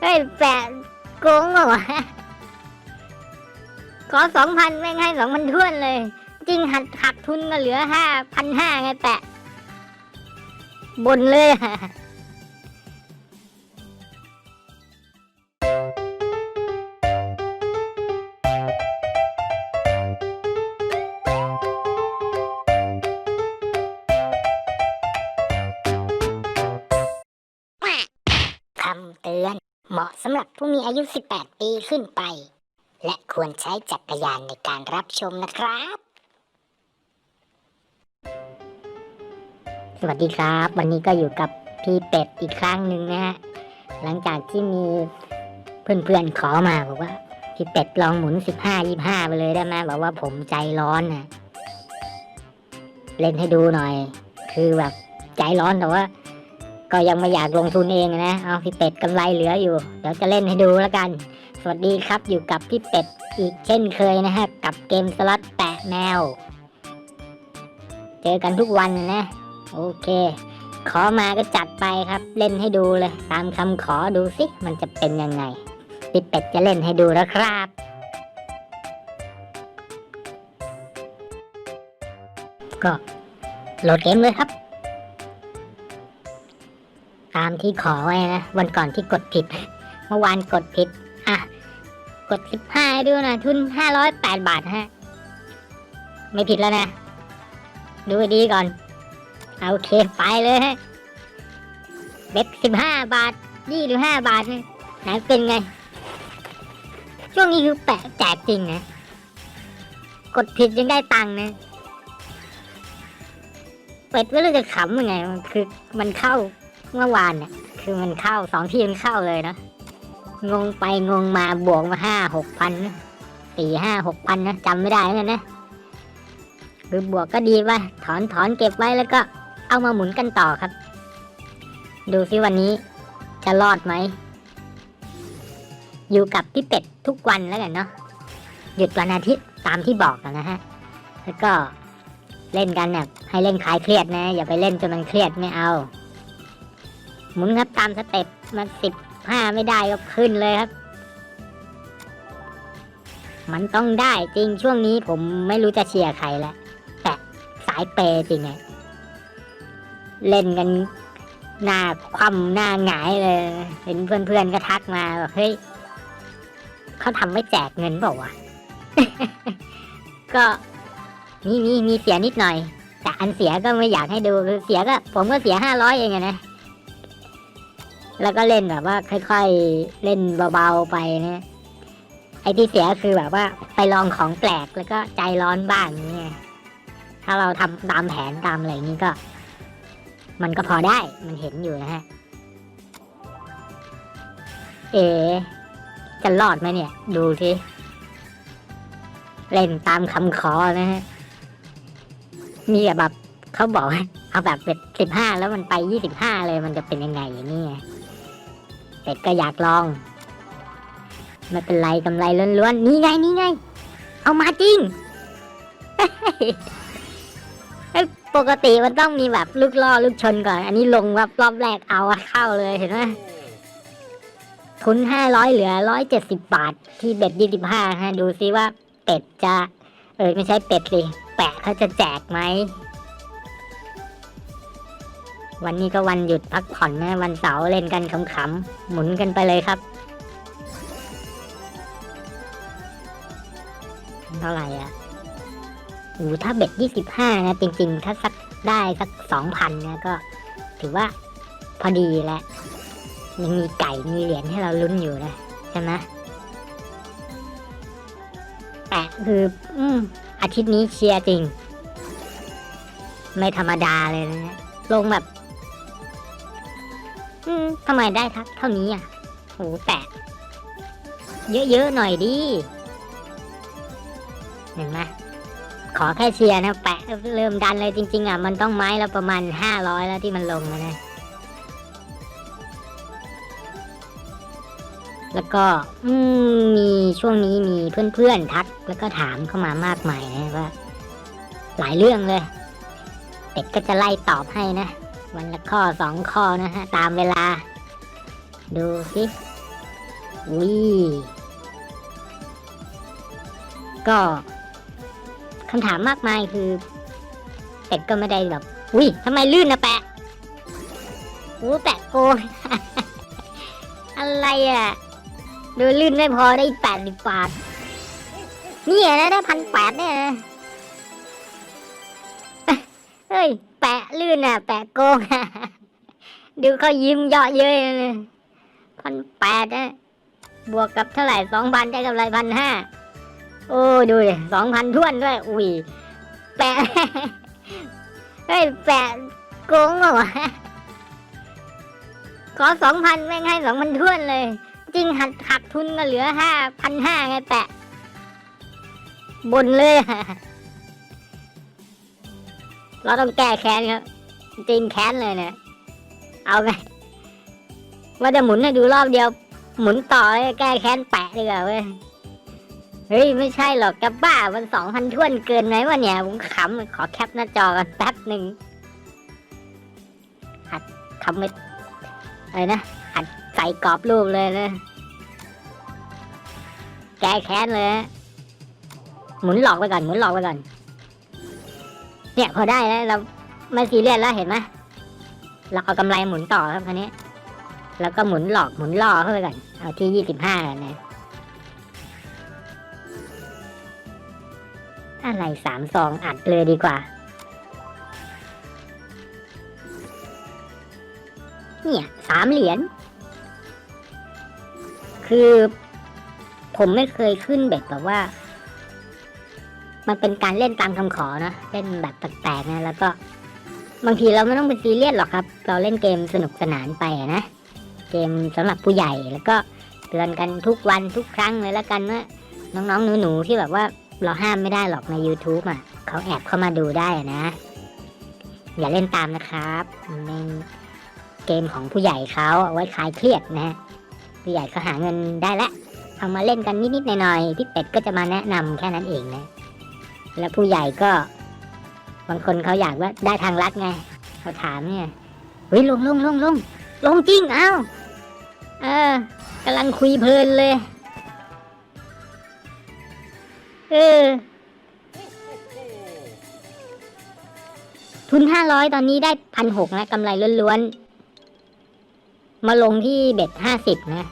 เฮ้ยแปะโกงเหรอวะขอสองพันแม่งให้สองพันทวนเลย จริงหักหักทุนก็เหลือห้าพันห้าไงแปะ บนเลย สำหรับผู้มีอายุ 18 ปีขึ้นไป และควรใช้จักรยานในการรับชมนะครับ สวัสดีครับ วันนี้ก็อยู่กับพี่เป็ดอีกครั้งหนึ่งนะฮะ หลังจากที่มีเพื่อนๆขอมาบอกว่า พี่เป็ดลองหมุน 15 25 ไปเลยได้ไหมบอกว่าผมใจร้อนนะเล่นให้ดูหน่อย คือแบบใจร้อนแต่ว่า ก็ยังไม่อยากลงทุนเองนะ เอาพี่เป็ดกำไรเหลืออยู่ เดี๋ยวจะเล่นให้ดูแล้วกัน สวัสดีครับอยู่กับพี่เป็ดอีกเช่นเคยนะฮะ กับเกมสล็อตแปะแนวเจอกันทุกวันนะ โอเค ขอมาก็จัดไปครับ เล่นให้ดูเลย ตามคำขอดูสิมันจะเป็นยังไง พี่เป็ดจะเล่นให้ดูแล้วครับก็โหลดเกมเลยครับ ตามที่ขอไว้นะ วันก่อนที่กดผิด เมื่อวานกดผิด อะ กดสิบห้าดูนะทุนห้าร้อยแปดบาทฮะ ไม่ผิดแล้วนะ ดูดีก่อนเอาโอเคไปเลยฮะเบ็ดสิบห้าบาทยี่หรือห้าบาทไหนเป็นไง ช่วงนี้คือแปะแจกจริงนะ กดผิดยังได้ตังค์นะเป็ดไม่รู้จะขำยังไง มันคือมันเข้า เมื่อวานเนี่ยคือมันเข้าสองที่มันเข้าเลยนะ งงไปงงมาบวกมาห้าหกพันสี่ห้าหกพันนะจำไม่ได้แล้วนะคือบวกก็ดีว่าถอนถอนเก็บไว้แล้วก็เอามาหมุนกันต่อครับ ดูซิวันนี้จะรอดไหม อยู่กับพี่เป็ดทุกวันแล้วกันเนาะหยุดวันอาทิตย์ตามที่บอกนะฮะ แล้วก็เล่นกันแบบให้เล่นคลายเครียดนะ อย่าไปเล่นจนมันเครียดไม่เอา หมุนครับตามสเต็ปมาสิบห้าไม่ได้ก็ขึ้นเลยครับ มันต้องได้จริงช่วงนี้ผมไม่รู้จะเชียร์ใครแล้วแต่สายเปย์จริงไงเล่นกันหน้าคว่ำหน้าหงายเลย เห็นเพื่อนๆก็ทักมาแบบเฮ้ยเขาทำไม่แจกเงินเปล่าวะก็มีมีมีเสียนิดหน่อย แต่อันเสียก็ไม่อยากให้ดูคือเสียก็ ผมก็เสียห้าร้อยเองอะนะ แล้วก็เล่นแบบว่าค่อยๆเล่นเบาๆไปนะไอ้ที่เสียคือแบบว่าไปลองของแปลกแล้วก็ใจร้อนบ้างนี่ถ้าเราทำตามแผนตามอะไรนี้ก็ มันก็พอได้มันเห็นอยู่นะฮะ เอ จะรอดไหมเนี่ย ดูทีเล่นตามคำขอนะฮะ มีแบบเขาบอกเอาแบบเป็นสิบห้าแล้วมันไปยี่สิบห้าเลยมันจะเป็นยังไงอย่างนี้ไง เป็ดก็อยากลอง ไม่เป็นไรกำไรล้วนๆ นี่ไงนี่ไง เอามาจริง ปกติมันต้องมีแบบลูกล่อลูกชนก่อน อันนี้ลงแบบรอบแรกเอาเข้าเลยเห็นไหมทุนห้าร้อยเหลือร้อยเจ็ดสิบบาท ที่เบ็ดยี่สิบห้าฮะ ดูซิว่าเป็ดจะ เออไม่ใช่เป็ดสิ แปะเขาจะแจกไหม วันนี้ก็วันหยุดพักผ่อนนะวันเสาร์เล่นกันขำๆหมุนกันไปเลยครับ เท่าไหร่อะอูถ้าเบ็ดยี่สิบห้านะจริงๆ ถ้าสักได้สักสองพันนะก็ ถือว่าพอดีแหละยังมีไก่มีเหรียญให้เราลุ้นอยู่นะ ใช่ไหมแต่คือ อืมอาทิตย์นี้เชียร์จริง ไม่ธรรมดาเลยนะลงแบบ ทำไมได้ทักเท่านี้อะโหแปะเยอะๆหน่อยดิเห็นไหมขอแค่เชียร์นะแปะเริ่มดันเลยจริง ๆ อะ มันต้องไม้ละประมาณห้าร้อยแล้วที่มันลงนะแล้วก็มมีช่วงนี้มีเพื่อนๆทัก แล้วก็ถามเข้ามามากมายนะว่า หลายเรื่องเลยเป็ดก็จะไล่ตอบให้นะ วันละข้อสองข้อนะฮะ ตามเวลา ดูสิอุ้ยก็คำถามมากมายคือ เป็ดก็ไม่ได้แบบอุ้ยทำไมลื่นนะแปะโอ้แปะโกงอะไรอะ ดูลื่นไม่พอได้แปดสิบบาทนี่นะได้พันแปดเนี่ยเฮ้ย แปะลื่นอะ แปะโกงอะดูเขายิ้มเยาะเย้ยพันแปดนะบวกกับเท่าไหร่สองพันได้กำไรพันห้าโอ้ดูดิสองพันท้วนด้วย อุ้ยแปะเฮ้ยแปะโกงเหรอวะขอสองพันแม่งให้สองพันท้วนเลย จริงหักหักทุนก็เหลือห้าพันห้าไงแปะ บนเลยอะ เราต้องแก้แค้นครับ จริงแค้นเลยเนี่ย เอาไงว่าจะหมุนให้ดูรอบเดียว หมุนต่อแก้แค้นแปะดีกว่าเว้ย เฮ้ย ไม่ใช่หรอกจะบ้ามันสองพันท้วนเกินไหมวะเนี่ย ผมขำขอแคปหน้าจอกันแป๊บหนึ่งหัดทำไม่อะไรนะ หัดใส่กรอบรูปเลยนะแก้แค้นเลย หมุนหลอกไปก่อน หมุนหลอกไปก่อน เนี่ยพอได้แล้วเราไม่ซีเรียสแล้วเห็นไหมเราเอากำไรหมุนต่อครับคันนี้ แล้วก็หมุนหลอกหมุนล่อเข้าไปก่อนเอาที่ยี่สิบห้านะอะไรสามซองอัดเลยดีกว่า เนี่ยสามเหรียญคือ ผมไม่เคยขึ้นเบ็ดแบบว่า มันเป็นการเล่นตามคำขอนะเล่นแบบแปลกๆนะแล้วก็บางทีเราไม่ต้องเป็นซีเรียสหรอกครับ เราเล่นเกมสนุกสนานไปนะ เกมสำหรับผู้ใหญ่แล้วก็เตือนกันทุกวันทุกครั้งเลยแล้วกันว่าน้องๆหนูๆที่แบบว่าเราห้ามไม่ได้หรอกใน YouTube อะเขาแอบเข้ามาดูได้อะนะ อย่าเล่นตามนะครับเป็นเกมของผู้ใหญ่เขาเอาไว้คลายเครียดนะ ผู้ใหญ่เขาหาเงินได้แล้วเอามาเล่นกันนิดๆหน่อยๆพี่เป็ดก็จะมาแนะนำแค่นั้นเองนะ แล้วผู้ใหญ่ก็ บางคนเขาอยากว่าได้ทางลัดไง เขาถามเนี่ยเฮ้ยลงลงลงลงลงจริงเอ้าเออกำลังคุยเพลินเลย เออ ทุนห้าร้อยตอนนี้ได้พันหกนะกำไรล้วนๆ มาลงที่เบ็ดห้าสิบนะ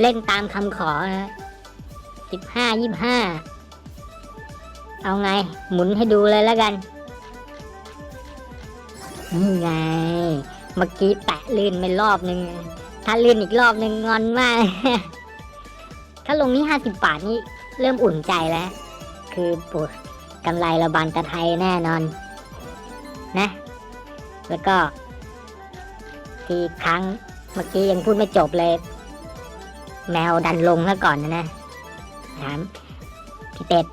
เล่นตามคำขอนะสิบห้ายี่ห้า เอาไง หมุนให้ดูเลยแล้วกันนี่ไง เมื่อกี้แปะลื่นไปรอบนึง ถ้าลื่นอีกรอบนึงงอนมาก ถ้าลงนี่ห้าสิบบาทนี่เริ่มอุ่นใจแล้ว คือปวดกำไรราบานตะไทยแน่นอน นะ แล้วก็ ทีครั้งเมื่อกี้ยังพูดไม่จบเลย แมวดันลงแล้วก่อนนะนะถามพี่เป็ด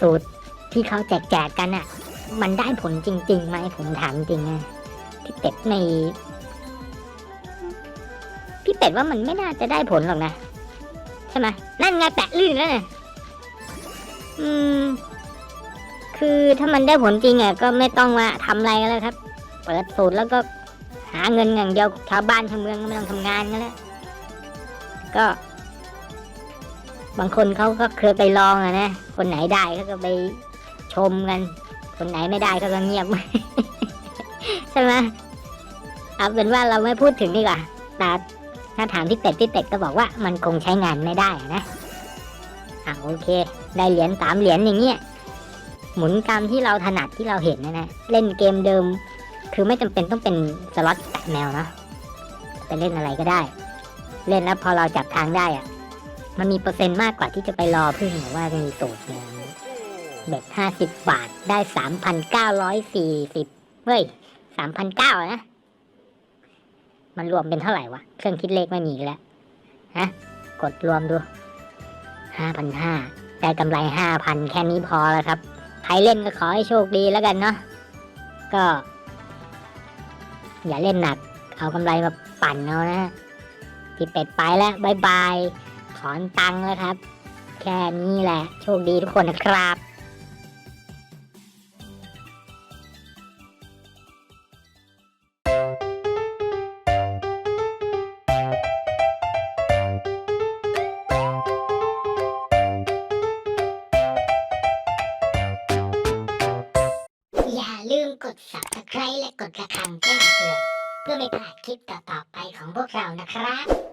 สูตรที่เขาแจกแจกกันอะ่ะ มันได้ผลจริงๆไหมผมถามจริงนะพี่เป็ดในพี่เป็ดว่ามันไม่น่าจะได้ผลหรอกนะใช่ไหมนั่นไงแปะลื่นแล้วเนี่ยอืม คือถ้ามันได้ผลจริงอะก็ไม่ต้องมาทำอะไรกันแล้วครับ เปิดสูตรแล้วก็หาเงินอย่างเดียวชาวบ้านชาวเมืองก็ไม่ต้องทำงานกันแล้วก็ บางคนเขาก็เคยไปลองอะนะ คนไหนได้เขาก็ไปชมกัน คนไหนไม่ได้เขาก็เงียบ ใช่ไหมเอาเป็นว่าเราไม่พูดถึงดีกว่าแต่ถ้าถามพี่เป็ดพี่เป็ดก็บอกว่ามันคงใช้งานไม่ได้นะอ่าโอเค ได้เหรียญสามเหรียญอย่างเงี้ยหมุนตามที่เราถนัดที่เราเห็นนะนะเล่นเกมเดิม คือไม่จำเป็นต้องเป็นสล็อตแตะแมวเนาะไปเล่นอะไรก็ได้ เล่นแล้วพอเราจับทางได้อะ มันมีเปอร์เซ็นต์มากกว่าที่จะไปรอพึ่งหรือว่ามีสูตรเนี่ยเบ็ดห้าสิบบาทได้สามพันเก้าร้อยสี่สิบเฮ้ยสามพันเก้านะ มันรวมเป็นเท่าไหร่วะ เครื่องคิดเลขไม่มีแล้วฮะ กดรวมดูห้าพันห้าได้กำไรห้าพันแค่นี้พอแล้วครับ ใครเล่นก็ขอให้โชคดีแล้วกันเนาะก็ อย่าเล่นหนัก เอากำไรมาปั่นเอานะพี่เป็ดไปแล้วบายบาย ถอนตังค์แล้วครับ แค่นี้แหละ โชคดีทุกคนนะครับกด subscribe และกดกระฆังแจ้งเตือนเพื่อไม่พลาดคลิปต่อๆไปของพวกเรานะครับ